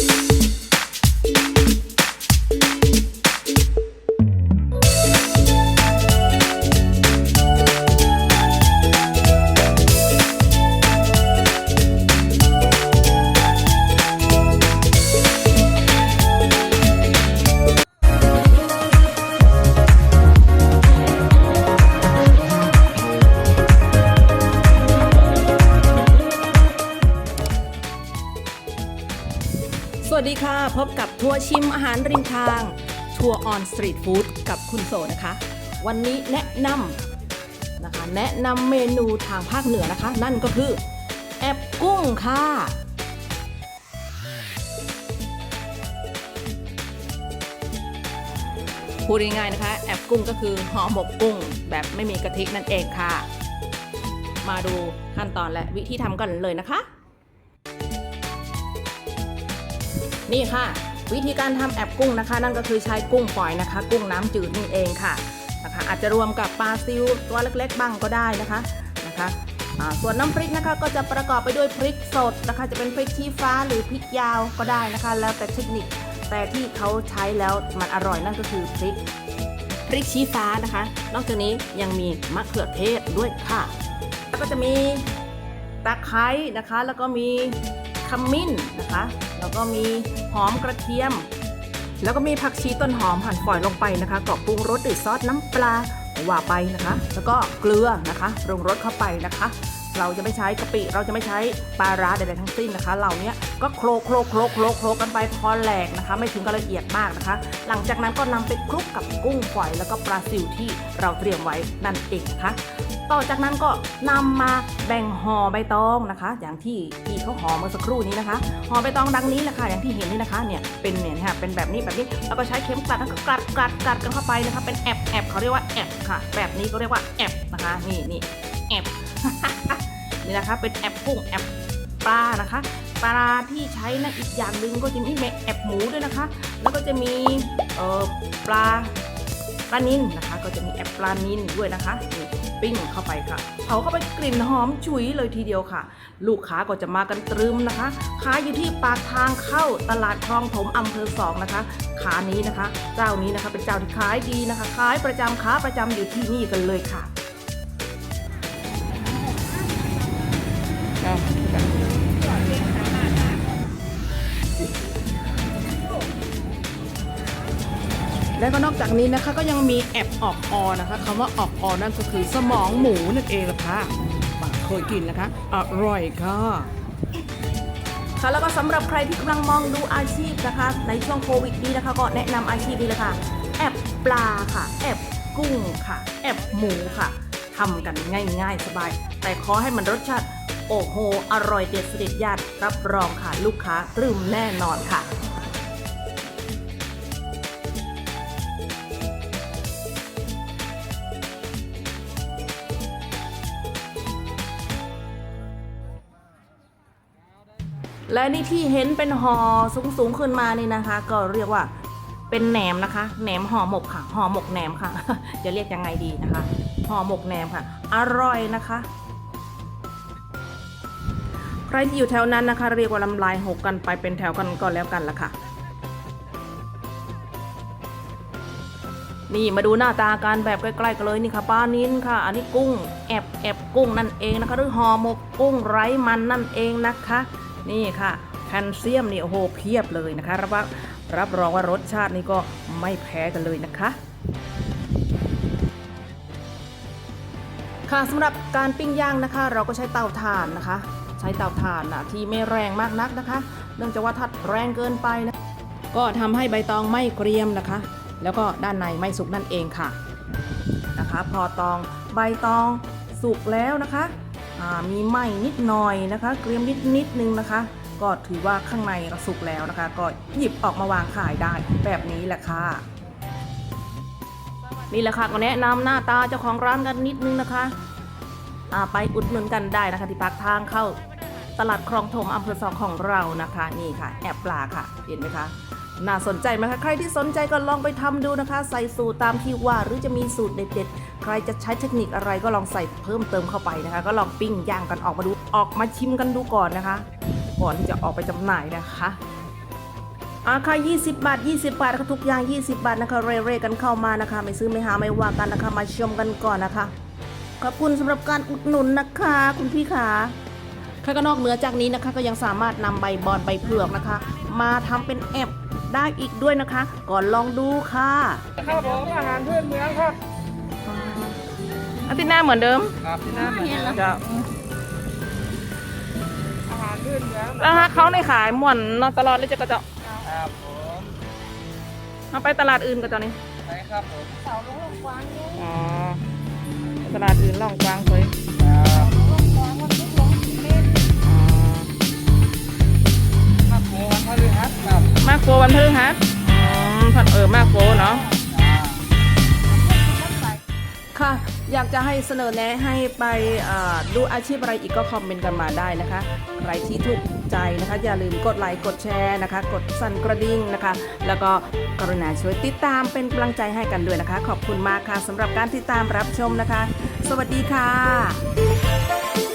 ส วัสดีค่ะ พบกับทัวร์ชิมอาหารริมทาง ทัวร์ออนสตรีทฟู้ดกับคุณโสนะคะ วันนี้แนะนำนะคะ แนะนำเมนูทางภาคเหนือนะคะ นั่นก็คือ แอบกุ้งค่ะ พูดง่ายๆนะคะ แอบกุ้งก็คือห่อหมกกุ้งแบบไม่มีกะทินั่นเองค่ะ มาดูขั้นตอนและวิธีทำกันเลยนะคะ นี่ค่ะ วิธีการทำแอบกุ้งนะคะ นั่นก็คือใช้กุ้งฝอยนะคะ กุ้งน้ำจืดนี่เองค่ะนะคะ อาจจะรวมกับปลาซิวตัวเล็กๆบ้างก็ได้นะคะนะคะส่วนน้ำพริกนะคะก็จะประกอบไปด้วยพริกสดนะคะ จะเป็นพริกชี้ฟ้าหรือพริกยาวก็ได้นะคะ แล้วแต่เทคนิคแต่ที่เขาใช้แล้วมันอร่อยนั่นก็คือพริกพริกชี้ฟ้านะคะ นอกจากนี้ยังมีมะเขือเทศด้วยค่ะ แล้วก็จะมีตะไคร้นะคะ แล้วก็มี ขมิ้นนะคะ แล้วก็มีหอมกระเทียม แล้วก็มีผักชีต้นหอมหั่นฝอยลงไปนะคะกรอบปรุงรสด้วยซอสน้ำปลาว่าไปนะคะ แล้วก็เกลือนะคะปรุงรสเข้าไปนะคะ เราจะไม่ใช้กะปิ เราจะไม่ใช้ปลาร้าใดๆทั้งสิ้นนะคะ เหล่านี้ก็โคลกโคลกโคลกโคลกโคลกกันไปพอแหลกนะคะ ไม่ถึงกับละเอียดมากนะคะ หลังจากนั้นก็นำไปคลุกกับกุ้งฝอยแล้วก็ปลาซิวที่เราเตรียมไว้นั่นเองนะคะต่อจากนั้นก็นำมาแบ่งห่อใบตองนะคะ อย่างที่ที่เขาห่อเมื่อสักครู่นี้นะคะห่อใบตองดังนี้แหละค่ะอย่างที่เห็นนี่นะคะเนี่ยเป็นเนี่ยนะคะเป็นแบบนี้แบบนี้แล้วก็ใช้เข็มกลัดแล้วก็กลัดกลัดกลัดกันเข้าไปนะคะเป็นแอบแอบเขาเรียกว่าแอบค่ะ แบบนี้ก็เรียกว่าแอบนะคะนี่นี่แอบ นี่นะคะเป็นแอบกุ้งแอบปลานะคะ ปลาที่ใช้นะอีกอย่างหนึ่งก็จะมีแอบหมูด้วยนะคะ แล้วก็จะมีเอ่อปลาปลานินนะคะ ก็จะมีแอบปลานินด้วยนะคะนี่ปิ้งเข้าไปค่ะเผาเข้าไปกลิ่นหอมฉุยเลยทีเดียวค่ะ ลูกค้าก็จะมากันตรึมนะคะขายอยู่ที่ปากทางเข้าตลาดคลองถมอำเภอสองนะคะขานี้นะคะ เจ้านี้นะคะเป็นเจ้าที่ขายดีนะคะขายประจำค้าประจำอยู่ที่นี่กันเลยค่ะ แล้วก็นอกจากนี้นะคะก็ยังมีแอบออกออนะคะคำว่าออกออนั่นก็คือสมองหมูนั่นเองล่ะค่ะมาเคยกินนะคะ อร่อยค่ะค่ะแล้วก็สำหรับใครที่กำลังมองดูอาชีพนะคะ ในช่วงโควิดนี้นะคะ ก็แนะนำอาชีพนี้เลยค่ะ แอบปลาค่ะ แอบกุ้งค่ะ แอบหมูค่ะทำกันง่าย ๆ สบาย แต่ขอให้มันรสชาติ โอ้โห อร่อยเด็ดสนิทญาติรับรองค่ะลูกค้าตรึมแน่นอนค่ะและนี่ที่เห็นเป็นห่อสูงๆขึ้นมานี่นะคะ ก็เรียกว่าเป็นแหนมนะคะแหนมห่อหมกค่ะห่อหมกแหนมค่ะ จะเรียกยังไงดีนะคะห่อหมกแหนมค่ะ อร่อยนะคะ ใครที่อยู่แถวนั้นนะคะ เรียกว่าลำลายหกกันไปเป็นแถวกันก็แล้วกันละค่ะ นี่มาดูหน้าตาการแบบใกล้ๆกันเลยนี่ค่ะปลานิ้นค่ะ อันนี้กุ้งแอบแอบกุ้งนั่นเองนะคะ หรือห่อหมกกุ้งไร้มันนั่นเองนะคะ นี่ค่ะแคลเซียมนี่โอ้โหเพียบเลยนะคะ รับว่ารับรองว่ารสชาตินี่ก็ไม่แพ้กันเลยนะคะค่ะสำหรับการปิ้งย่างนะคะ เราก็ใช้เตาถ่านนะคะ ใช้เตาถ่านนะที่ไม่แรงมากนักนะคะ เนื่องจากว่าถ้าแรงเกินไปนะก็ทำให้ใบตองไม่เกรียมนะคะ แล้วก็ด้านในไม่สุกนั่นเองค่ะนะคะ พอตองใบตองสุกแล้วนะคะมีไหมนิดหน่อยนะคะ เกรียมนิดนิดนึงนะคะ ก็ถือว่าข้างในสุกแล้วนะคะ ก็หยิบออกมาวางขายได้แบบนี้แหละค่ะนี่แหละค่ะก็แนะนำหน้าตาเจ้าของร้านกันนิดนึงนะคะ ไปอุดหนุนกันได้นะคะที่ปากทางเข้าตลาดคลองถมอำเภอสองของเรานะคะนี่ค่ะ แอบปลาค่ะ เห็นไหมคะน่าสนใจไหมคะใครที่สนใจก็ลองไปทำดูนะคะ ใส่สูตรตามที่ว่าหรือจะมีสูตรเด็ดๆ ใครจะใช้เทคนิคอะไรก็ลองใส่เพิ่มเติมเข้าไปนะคะ ก็ลองปิ้งย่างกันออกมาดูออกมาชิมกันดูก่อนนะคะ ก่อนที่จะออกไปจำหน่ายนะคะอาค่ะ20 บาท 20 บาทนะคะทุกอย่าง 20 บาทนะคะ เร่ๆกันเข้ามานะคะ ไม่ซื้อไม่หาไม่ว่ากันนะคะ มาชมกันก่อนนะคะ ขอบคุณสำหรับการอุดหนุนนะคะ คุณพี่ขาค่ะก็นอกเหนือจากนี้นะคะ ก็ยังสามารถนำใบบอนใบเผือกนะคะ มาทำเป็นแอปได้อีกด้วยนะคะ ก่อนลองดูค่ะครับผมอาหารพื้นเมืองครับอาทิตย์หน้าเหมือนเดิมครับที่นั่นเหมือนกันจะอาหารพื้นเมืองแล้วฮะเขาในขายหม่วนเนอะตลอดเลยจะกระเจาะครับผมเอาไปตลาดอื่นกระเจาะนี่ไปครับผมอ๋อตลาดอื่นล่องกวางเล ยครับอ๋อมาโควันพฤหัสครับมากโกวันพฤหัสอืมผัดเออมากโกเนาะค่ะ อยากจะให้เสนอแนะให้ไปดูอาชีพอะไรอีกก็คอมเมนต์กันมาได้นะคะใครที่ถูกใจนะคะ อย่าลืมกดไลค์กดแชร์นะคะ กดสั่นกระดิ่งนะคะ แล้วก็กรุณาช่วยติดตามเป็นกำลังใจให้กันด้วยนะคะ ขอบคุณมากค่ะสำหรับการติดตามรับชมนะคะ สวัสดีค่ะ